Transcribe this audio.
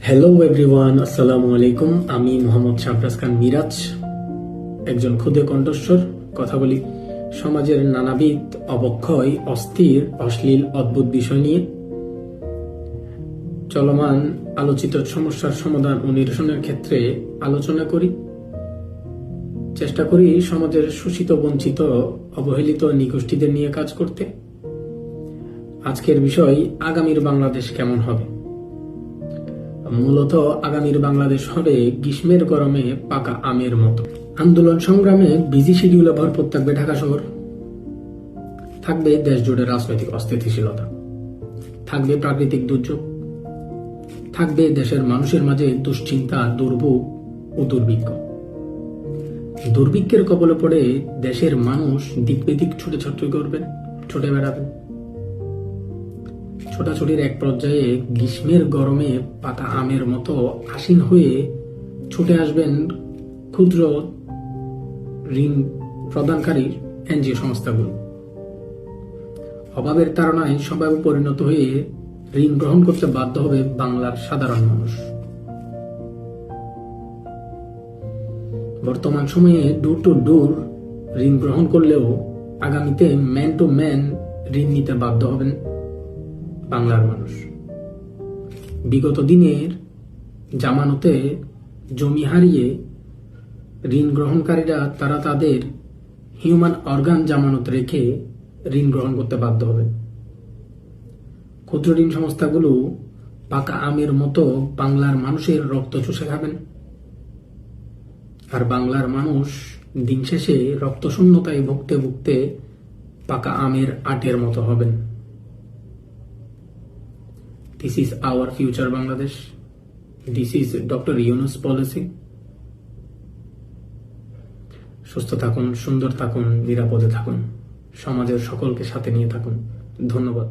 Hello everyone আসসালামু আলাইকুম আমি মোহাম্মদ শাহরাজ খান মিরাজ, একজন ক্ষুদে কণ্ঠস্বর। কথা বলি, সমাজের নানাবিধ অবক্ষয়, অস্থির, অশ্লীল, অদ্ভুত বিষয় নিয়ে। চলমান আলোচিত সমস্যার সমাধান ও নিরসনের ক্ষেত্রে আলোচনা করি। চেষ্টা করি সমাজের শোষিত, বঞ্চিত, অবহেলিত নিগোষ্ঠীদের নিয়ে কাজ করতে। আজকের বিষয়, আগামীর বাংলাদেশ কেমন হবে? মূলত আগামীর বাংলাদেশ হবে গ্রীষ্মের গরমে পাকা আমের মতো। আন্দোলন সংগ্রামে বিজি শিডিউলে ভরপুর থাকবে ঢাকা শহর। থাকবে দেশ জুড়ে রাজনৈতিক অস্থিতিশীলতা। থাকবে প্রাকৃতিক দুর্যোগ। থাকবে দেশের মানুষের মাঝে দুশ্চিন্তা, দুর্ভোগ ও দুর্ভিক্ষ। দুর্ভিক্ষের কবলে পড়ে দেশের মানুষ দিক বেদিক ছুটে ছুটে করবেন, ছুটে বেড়াবেন। ছোটাছুটির এক পর্যায়ে গ্রীষ্মের গরমে পাকা আমের মতো আসীন হয়ে ছুটে আসবেন ক্ষুদ্র ঋণ প্রদানকারী এনজিও সংস্থাগুলো। অভাবের তাড়নায় স্বভাবে পরিণত হয়ে ঋণ গ্রহণ করতে বাধ্য হবে বাংলার সাধারণ মানুষ। বর্তমান সময়ে ডোর টু ডোর ঋণ গ্রহণ করলেও আগামীতে ম্যান টু ম্যান ঋণ নিতে বাধ্য হবেন বাংলার মানুষ। বিগত দিনের জামানতে জমি হারিয়ে ঋণ গ্রহণকারীরা, তারা তাদের হিউম্যান অর্গান জামানত রেখে ঋণ গ্রহণ করতে বাধ্য হবে। ক্ষুদ্র ঋণ সংস্থাগুলো পাকা আমের মতো বাংলার মানুষের রক্ত চুষে খাবেন। আর বাংলার মানুষ দিন শেষে রক্ত শূন্যতায় ভুগতে ভুগতে পাকা আমের আটের মতো হবেন। This is our future Bangladesh. This is Dr. Yunus policy. সুস্থ থাকুন সুন্দর থাকুন নিরাপদে থাকুন সমাজের সকলকে সাথে নিয়ে থাকুন ধন্যবাদ